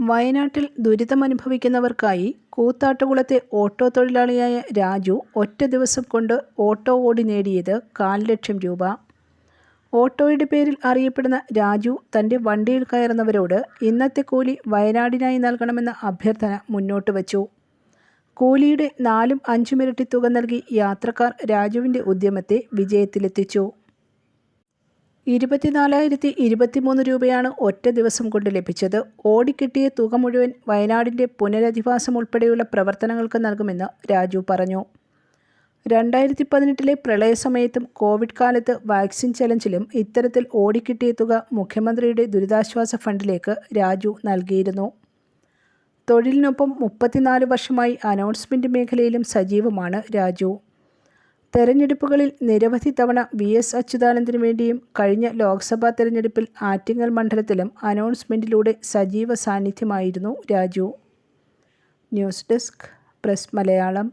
വയനാട്ടിൽ ദുരിതമനുഭവിക്കുന്നവർക്കായി കൂത്താട്ടുകുളത്തെ ഓട്ടോ തൊഴിലാളിയായ രാജു ഒറ്റ ദിവസം കൊണ്ട് ഓട്ടോ ഓടി നേടിയത് കാൽ ലക്ഷം രൂപ. ഓട്ടോയുടെ പേരിൽ അറിയപ്പെടുന്ന രാജു തന്റെ വണ്ടിയിൽ കയറുന്നവരോട് ഇന്നത്തെ കൂലി വയനാടിനായി നൽകണമെന്ന അഭ്യർത്ഥന മുന്നോട്ട് വച്ചു. കൂലിയുടെ നാലും അഞ്ചും ഇരട്ടി തുക നൽകി യാത്രക്കാർ രാജുവിന്റെ ഉദ്യമത്തെ വിജയത്തിലെത്തിച്ചു. ഇരുപത്തിനാലായിരത്തി ഇരുപത്തിമൂന്ന് രൂപയാണ് ഒറ്റ ദിവസം കൊണ്ട് ലഭിച്ചത്. ഓടിക്കിട്ടിയ തുക മുഴുവൻ വയനാടിന്റെ പുനരധിവാസം ഉൾപ്പെടെയുള്ള പ്രവർത്തനങ്ങൾക്ക് നൽകുമെന്ന് രാജു പറഞ്ഞു. രണ്ടായിരത്തി പതിനെട്ടിലെ പ്രളയസമയത്തും കോവിഡ് കാലത്ത് വാക്സിൻ ചലഞ്ചിലും ഇത്തരത്തിൽ ഓടിക്കിട്ടിയ തുക മുഖ്യമന്ത്രിയുടെ ദുരിതാശ്വാസ ഫണ്ടിലേക്ക് രാജു നൽകിയിരുന്നു. തൊഴിലിനൊപ്പം മുപ്പത്തിനാല് വർഷമായി അനൗൺസ്മെന്റ് മേഖലയിലും സജീവമാണ് രാജു. തെരഞ്ഞെടുപ്പുകളിൽ നിരവധി തവണ വി എസ് അച്യുതാനന്ദനു വേണ്ടിയും കഴിഞ്ഞ ലോക്സഭാ തെരഞ്ഞെടുപ്പിൽ ആറ്റിങ്ങൽ മണ്ഡലത്തിലും അനൗൺസ്മെന്റിലൂടെ സജീവ സാന്നിധ്യമായിരുന്നു Raju. News desk press Malayalam.